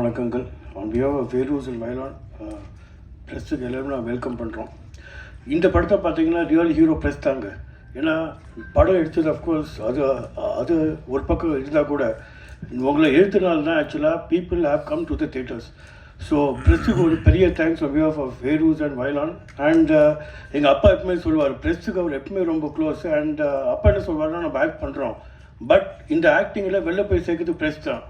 வணக்கங்கள். On behalf of ஃபேரூஸ் and வயலான் ப்ரெஸ்ஸுக்கு எல்லாரும் நான் வெல்கம் பண்ணுறோம் இந்த படத்தை பார்த்தீங்கன்னா ரியல் ஹீரோ ப்ரெஸ் தாங்க. ஏன்னா படம் எடுத்தது அஃப்கோர்ஸ் அது அது ஒரு பக்கம் இருந்தால் கூட உங்களை எழுத்துனால தான் ஆக்சுவலாக people have come to the theatres so ப்ரெஸ்ஸுக்கு ஒரு பெரிய தேங்க்ஸ் ஆன் பிஹாஃப் ஆஃப் வேரூஸ் அண்ட் வயலான் அண்ட் எங்கள் அப்பா எப்பவுமே சொல்லுவார் ப்ரெஸ்ஸுக்கு அவர் எப்பவுமே ரொம்ப க்ளோஸ் அண்ட் அப்பா என்ன சொல்வார்னா நம்ம ஆக்ட் பண்ணுறோம் பட் இந்த ஆக்டிங்கில் வெளில போய் சேர்க்கறது ப்ரெஸ் தான்.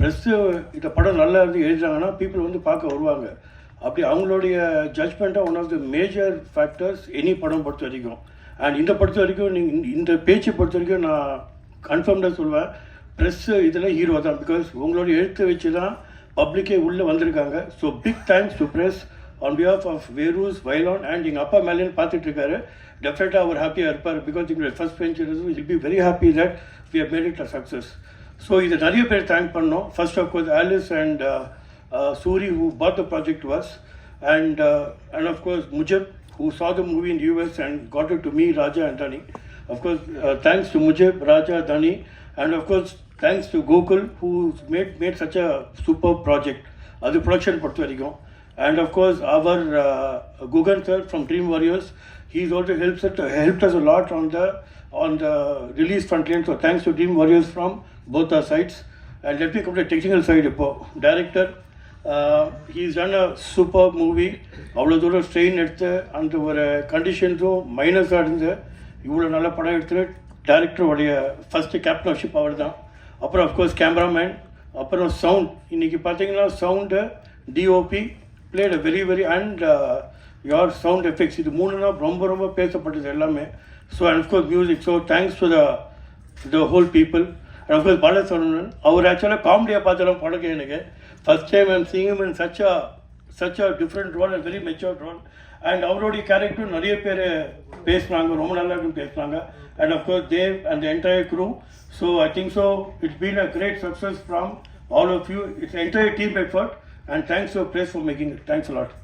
ப்ரெஸ்ஸு இந்த படம் நல்லா இருந்து எழுதுறாங்கன்னா பீப்புள் வந்து பார்க்க வருவாங்க. அப்படி அவங்களுடைய ஜட்ஜ்மெண்ட்டாக one of the major factors any படம் பொறுத்த வரைக்கும். அண்ட் இந்த பொறுத்த வரைக்கும் நீங்கள் இந்த பேச்சை பொறுத்த வரைக்கும் நான் கன்ஃபார்ம்டாக சொல்வேன். ப்ரெஸ்ஸு இதில் ஹீரோ தான். பிகாஸ் உங்களோட எழுத்து வச்சு தான் பப்ளிக்கே உள்ளே வந்திருக்காங்க. So big thanks to press on behalf of வேரூஸ் வைலான் அண்ட் எங்கள் அப்பா மேலேன்னு பார்த்துட்டு இருக்காரு. டெஃபினட்டாக அவர் ஹாப்பியாக இருப்பார். பிகாஸ் எங்களுடைய first venture will be very happy that we have made it a success so இது நிறைய பேர் தேங்க் பண்ணோம். First of course Alice and Suri who bought the project was and and of course Mujeeb who saw the movie in US and got it to me Raja and Dhani of course thanks to Mujeeb Raja Dhani and of course thanks to Gokul who made made such a super project அது production பொறுத்த வரைக்கும். And of course our Guhan sir from Dream Warriors he's helped, helps help us a lot on the on the release So so thanks Team Warriors from from both our sides and me come to the technical side Director, uh, he's done a super movie அவ்வளோ தூரம் strain எடுத்து அந்த ஒரு கண்டிஷன்ஸும் மைனஸாக இருந்து இவ்வளோ நல்ல படம் எடுத்து டேரக்டருடைய ஃபஸ்ட்டு கேப்டன்ஷிப் அவர் தான். அப்புறம் அஃப்கோர்ஸ் கேமராமேன் அப்புறம் சவுண்ட் இன்றைக்கி பார்த்தீங்கன்னா sound DOP played very very and யார் சவுண்ட் எஃபெக்ட்ஸ் இது மூணு தான் ரொம்ப ரொம்ப பேசப்பட்டது எல்லாமே. So and of course music so thanks to the the whole people and of course Balasaranan அவர் ஆக்சுவலாக காமெடியாக பார்த்தாலும் படம் எனக்கு. First time I'm seeing him in such a such a different role and very matured role and அவருடைய கேரக்டரும் நிறைய பேர் பேசுனாங்க ரொம்ப நல்லா இருக்குன்னு பேசுனாங்க. And of course Dev and entire crew so I think so it's been a great success from all of you it's entire team effort and thanks your place for making it thanks lot